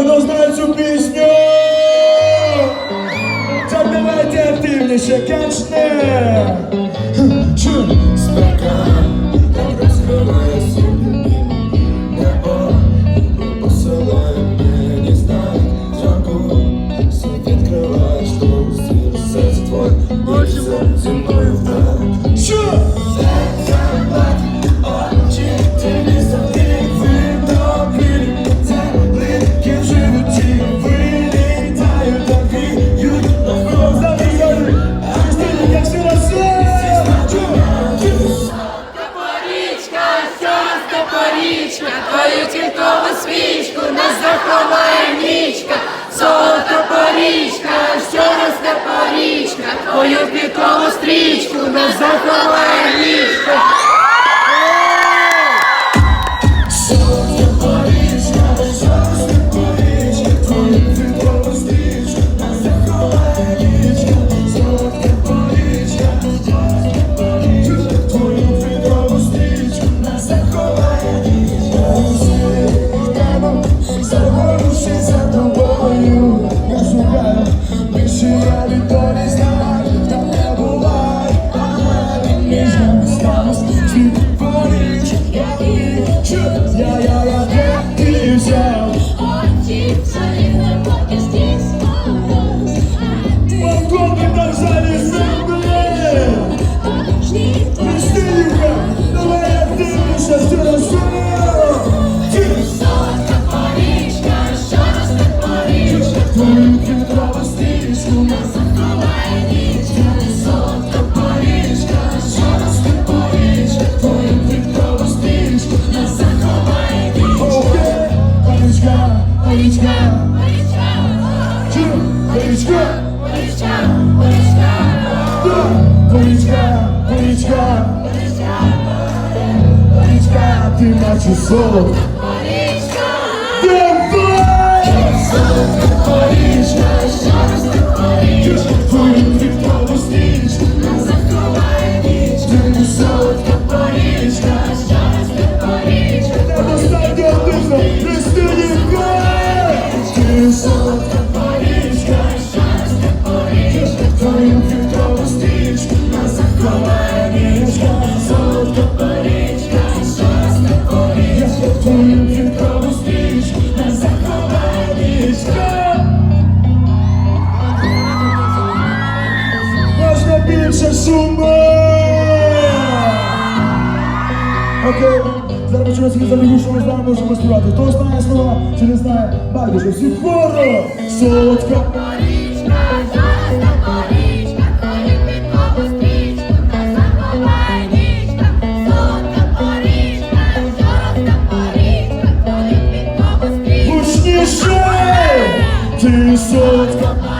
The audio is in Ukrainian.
хто знає цю пісню? Так давайте активніше качне. Спека, стрічку нас Твою квіткову стрічку нас заховає нічка, солодка порічка, щоросте порічка, Твою заховає нічка, порічка, порічка порічка, ти порічка, Окей, зараз почнемо свій залігу, що ми знаємо, можемо співати. Хто знає слова, чи не знає, байдуже, всі хору! Солодка! Порічка, щоросте порічка, твою квіткову стрічку, нас заховає нічка, солодка порічка, щоросте порічка, твою квіткову стрічку. Гучніше! Ти солодка!